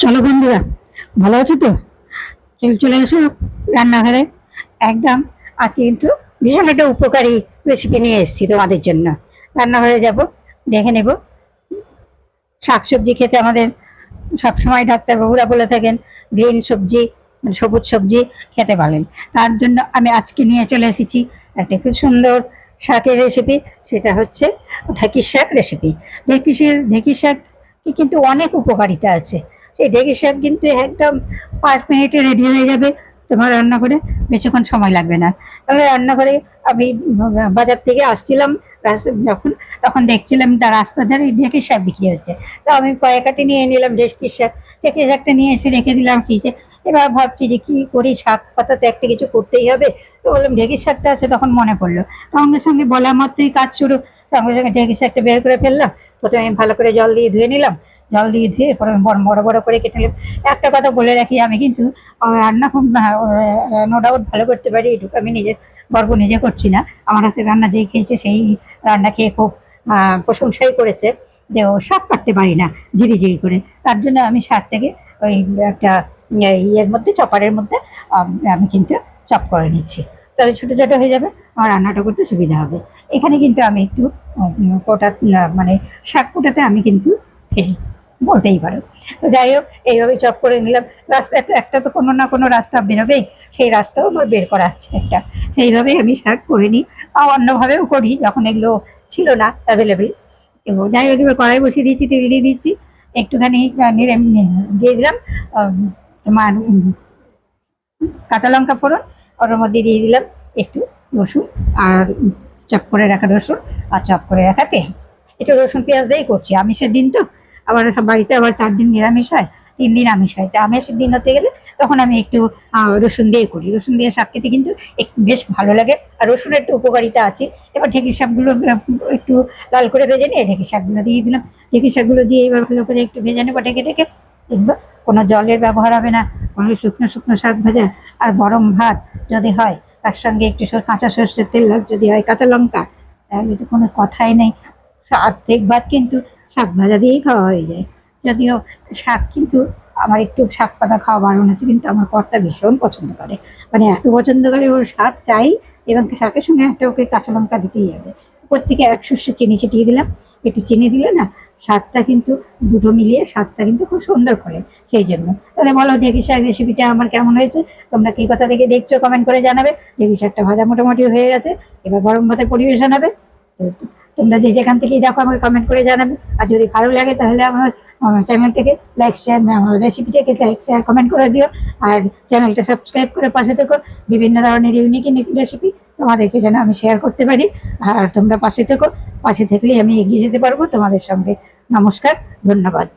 চলো বন্ধুরা, ভালো আছো তো? চলে চলে এসো রান্নাঘরে। একদম, আজকে কিন্তু ভীষণ একটা উপকারী রেসিপি নিয়ে এসেছি তোমাদের জন্য। রান্নাঘরে যাব, দেখে নেব। শাকসবজি খেতে আমাদের সবসময় ডাক্তারবাবুরা বলে থাকেন, গ্রিন সবজি মানে সবুজ সবজি খেতে বলেন তার জন্য আমি আজকে নিয়ে চলে এসেছি একটা খুব সুন্দর শাকের রেসিপি সেটা হচ্ছে ঢেঁকির শাক রেসিপি ঢেঁকিসের ঢেঁকির শাক কিন্তু অনেক উপকারিতা আছে। সেই ঢেঁকির শাক কিন্তু একদম পাঁচ মিনিটে রেডি হয়ে যাবে তোমার রান্না করে, বেশিক্ষণ সময় লাগবে না। তাহলে রান্নাঘরে আমি বাজার থেকে আসছিলাম যখন, তখন দেখছিলাম তার রাস্তা ধারে ঢেঁকির শাক বিক্রি হচ্ছে। তো আমি কয়েকাটি নিয়ে নিলাম ঢেঁকির শাক ঢেঁকির শাকটা নিয়ে এসে রেখে দিলাম ফ্রিজে। এবার ভাবছি যে কী করি, শাক পাতা তো একটা কিছু করতেই হবে। তো বললাম ঢেঁকির শাকটা আছে। তখন মনে পড়ল, সঙ্গে সঙ্গে বলা মাত্রই কাজ শুরু। সঙ্গে সঙ্গে ঢেঁকির শাকটা বের করে ফেললাম। প্রথমে ভালো করে জল দিয়ে ধুয়ে নিলাম। জল দিয়ে ধুয়ে পরে বড় বড় করে কেটে নিলাম একটা কথা বলে রাখি, আমি কিন্তু রান্না খুব নো ডাউট ভালো করতে পারি, এটুকু আমি নিজের গর্ব নিজে করছি না। আমার হাতে রান্না যেই খেয়েছে, সেই রান্না খেয়ে খুব প্রশংসাই করেছে যে ও শাক কাটতে পারি না, ঝিরি ঝিরি করে। তার জন্য আমি শাকটাকে ওই একটা ইয়ের মধ্যে, চপারের মধ্যে, আমি কিন্তু চপ করে নিচ্ছি। তাহলে ছোটো ছোটো হয়ে যাবে, আমার রান্নাটা করতে সুবিধা হবে। এখানে কিন্তু আমি একটু কোটা মানে শাক কোটাতে আমি কিন্তু ফেলি। বলতেই পারো। তো যাই হোক এইভাবে চপ করে নিলাম। রাস্তাতে একটা তো কোনো না কোনো রাস্তা বেরোবেই, সেই রাস্তাও আমার বের করা আছে একটা। সেইভাবেই আমি শাক করে নিই। আর অন্যভাবেও করি, যখন এগুলো ছিল না অ্যাভেলেবেল তো যাই হোক, এবার কড়াই বসিয়ে দিয়েছি, তেল দিয়ে দিচ্ছি একটুখানি দিয়ে দিলাম। তোমার কাঁচা লঙ্কা ফোড়ন, ওর মধ্যে দিয়ে দিলাম একটু রসুন আর চপ করে রাখা রসুন আর চপ করে রাখা পেঁয়াজ। একটু রসুন পেঁয়াজ দিয়েই করছি। আমিষের দিন তো। আবার সব বাড়িতে আবার চার দিন নিরামিষ হয়, তিন দিন আমিষ হয়। তো আমিষের দিন হতে গেলে তখন আমি একটু রসুন দিয়ে করি। রসুন দিয়ে শাক খেতে কিন্তু একটু বেশ ভালো লাগে। আর রসুনের একটু উপকারিতা আছে। এবার ঢেঁকির শাকগুলো একটু লাল করে ভেজে নিয়ে ঢেঁকির শাকগুলো দিয়ে দিলাম। ঢেঁকির শাকগুলো দিয়ে এবার ভালো করে একটু ভেজে নেব ঢেকে ঢেকে। দেখব কোনো জলের ব্যবহার হবে না, কোনো শুকনো শুকনো শাক ভাজা। আর গরম ভাত যদি হয়, তার সঙ্গে একটু কাঁচা সর্ষের তেল, যদি হয় কাঁচা লঙ্কা, তাহলে তো কোনো কথাই নেই। অর্ধেক ভাত কিন্তু শাক ভাজা দিয়েই খাওয়া হয়ে যায়। যদিও শাক কিন্তু আমার একটু শাক পাতা খাওয়া বারণ আছে, কিন্তু আমার কর্তা ভীষণ পছন্দ করে। মানে এত পছন্দ করে ওর শাক চাই এবং শাকের সঙ্গে একটা ওকে কাঁচা লঙ্কা দিতেই হবে। উপর থেকে এক শস্য চিনি ছিটিয়ে দিলাম। একটু চিনি দিলে না স্বাদটা কিন্তু দুটো মিলিয়ে স্বাদটা কিন্তু খুব সুন্দর করে সেই জন্য। তাহলে বলো, দেখি শাক রেসিপিটা আমার কেমন হয়েছে? তোমরা কী কথা থেকে দেখছ? কমেন্ট করে জানাবে। দেখি শাকটা ভাজা মোটামুটি হয়ে গেছে। এবার গরম ভাতে পরিবেশন হবে। তোমরা যে যেখান থেকেই দেখো আমাকে কমেন্ট করে জানাবে। আর যদি ভালো লাগে তাহলে আমার চ্যানেল থেকে লাইক শেয়ার রেসিপি রেসিপিটাকে লাইক শেয়ার কমেন্ট করে দিও। আর চ্যানেলটা সাবস্ক্রাইব করে পাশে থেকো। বিভিন্ন ধরনের ইউনিক ইউনিক রেসিপি তোমাদেরকে যেন আমি শেয়ার করতে পারি। আর তোমরা পাশে থেকো। পাশে থাকলেই আমি এগিয়ে যেতে পারব তোমাদের সঙ্গে। নমস্কার, ধন্যবাদ।